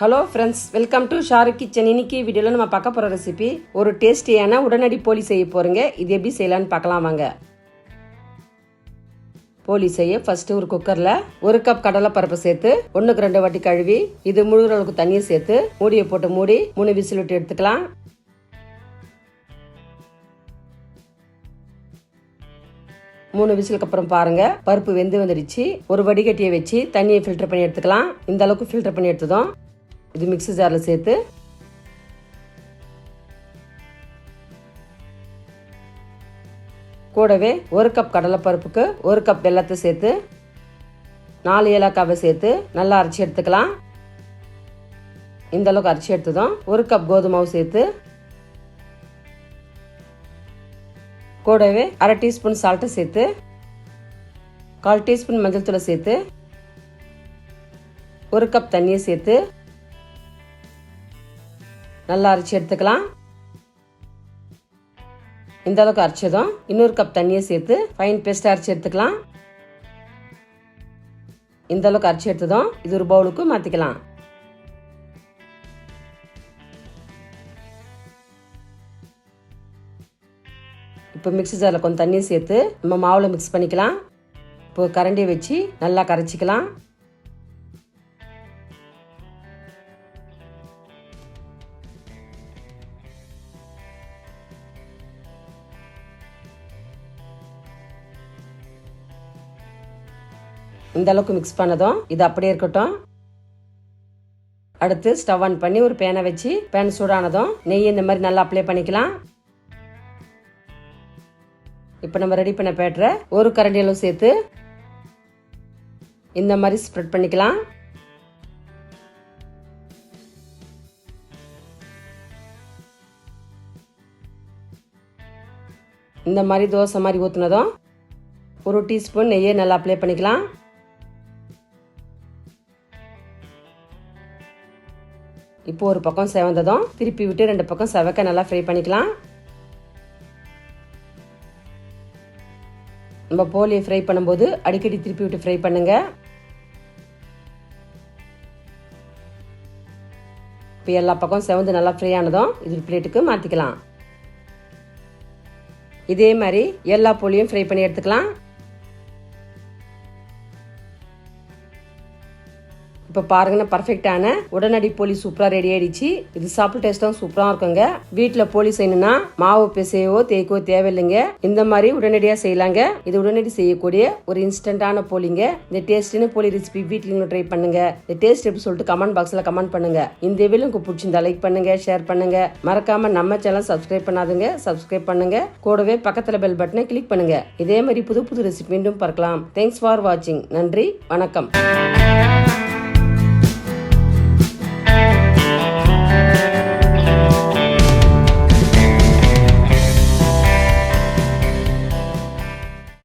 Hello friends welcome to Shahrukh kitchen இன்னைக்கு வீடியோவில் நம்ம பார்க்க போகிற ரெசிபி ஒரு டேஸ்டியான உடனடி போலி செய்ய போகிறோங்க இது எப்படி செய்யலான்னு பார்க்கலாம் வாங்க. போலி செய்ய ஃபஸ்ட்டு ஒரு குக்கரில் ஒரு கப் கடலைப்பருப்பு சேர்த்து ஒன்றுக்கு ரெண்டு வாட்டி கழுவி இது முழுகிற அளவுக்கு தண்ணியை சேர்த்து மூடியை போட்டு மூடி மூணு விசில் விட்டு எடுத்துக்கலாம். மூணு விசிலுக்கு அப்புறம் பாருங்க. பருப்பு வெந்து வந்துடுச்சு. ஒரு வடிகட்டியை வச்சு தண்ணியை ஃபில்டர் பண்ணி எடுத்துக்கலாம். இந்த அளவுக்கு ஃபில்டர் பண்ணி எடுத்ததும் இது மிக்ஸி ஜாரில் சேர்த்து கூடவே ஒரு கப் கடலைப்பருப்புக்கு ஒரு கப் வெள்ளத்தை சேர்த்து நாலு ஏலக்காவை சேர்த்து நல்லா அரைச்சி எடுத்துக்கலாம். இந்த அளவுக்கு அரைச்சி எடுத்ததும் ஒரு கப் கோதுமாவு சேர்த்து கூடவே அரை டீஸ்பூன் சால்ட்டை சேர்த்து கால் டீஸ்பூன் மஞ்சள் தூளை சேர்த்து ஒரு கப் தண்ணியை சேர்த்து நல்லா அரைச்சி எடுத்துக்கலாம். இந்த அளவுக்கு அரைச்சதும் இன்னொரு கப் தண்ணியை சேர்த்து ஃபைன் பேஸ்ட் அரைச்சி எடுத்துக்கலாம். இந்த அளவுக்கு அரைச்சி எடுத்ததும் இது ஒரு பவுலுக்கு மாற்றிக்கலாம் இப்போ மிக்ஸி ஜாரில் கொஞ்சம் தண்ணியை சேர்த்து நம்ம மாவில் மிக்ஸ் பண்ணிக்கலாம். இப்போ கரண்டியை வச்சு நல்லா கரைச்சிக்கலாம். இந்த அளவுக்கு மிக்ஸ் பண்ணதும் இது அப்படியே இருக்கட்டும். அடுத்து ஸ்டவ் ஆன் பண்ணி ஒரு பேனை வச்சு பேன் சூடானதும் நெய் இந்த மாதிரி நல்லா அப்ளை பண்ணிக்கலாம். இப்போ நம்ம ரெடி பண்ண பேட்டரை ஒரு கரண்டி அளவு சேர்த்து இந்த மாதிரி ஸ்ப்ரெட் பண்ணிக்கலாம். இந்த மாதிரி தோசை மாதிரி ஊற்றுனதும் ஒரு டீஸ்பூன் நெய்யை நல்லா அப்ளை பண்ணிக்கலாம். இப்போ ஒரு பக்கம் செவந்ததும் திருப்பி விட்டு ரெண்டு பக்கம் செவக்க நல்லா ஃப்ரை பண்ணிக்கலாம். நம்ம போலியை ஃப்ரை பண்ணும்போது அடிக்கடி திருப்பி விட்டு ஃப்ரை பண்ணுங்க. இப்போ எல்லா பக்கம் செவந்து நல்லா ஃப்ரை ஆனதும் இது ஒரு பிளேட்டுக்கு மாற்றிக்கலாம் இதே மாதிரி எல்லா போலியும் ஃப்ரை பண்ணி எடுத்துக்கலாம். இப்போ பாருங்கன்னா பர்ஃபெக்டான உடனடி போலி சூப்பராக ரெடி ஆயிடுச்சு. இது சாப்பிட்டு டேஸ்ட்டும் சூப்பராக இருக்குங்க. வீட்டில் போலி செய்யணும்னா மாவு பிசையவோ தேய்க்கவோ தேவையில்லைங்க. இந்த மாதிரி உடனடியாக செய்யலாங்க. இது உடனடி செய்யக்கூடிய ஒரு இன்ஸ்டன்டான போலிங்க. இந்த டேஸ்டின போலி ரெசிபி வீட்டில் ட்ரை பண்ணுங்க. இந்த டேஸ்ட் எப்படி சொல்லிட்டு கமெண்ட் பாக்ஸில் கமெண்ட் பண்ணுங்க. இந்த வீடியோ உங்களுக்கு பிடிச்சிருந்தா லைக் பண்ணுங்க ஷேர் பண்ணுங்க. மறக்காம நம்ம சேனல் சப்ஸ்கிரைப் பண்ணாதுங்க. சப்ஸ்கிரைப் பண்ணுங்க. கூடவே பக்கத்தில் பெல் பட்டனை கிளிக் பண்ணுங்க. இதே மாதிரி புது புது ரெசிபி மீண்டும் பார்க்கலாம். தேங்க்ஸ் ஃபார் வாட்சிங் நன்றி. வணக்கம்.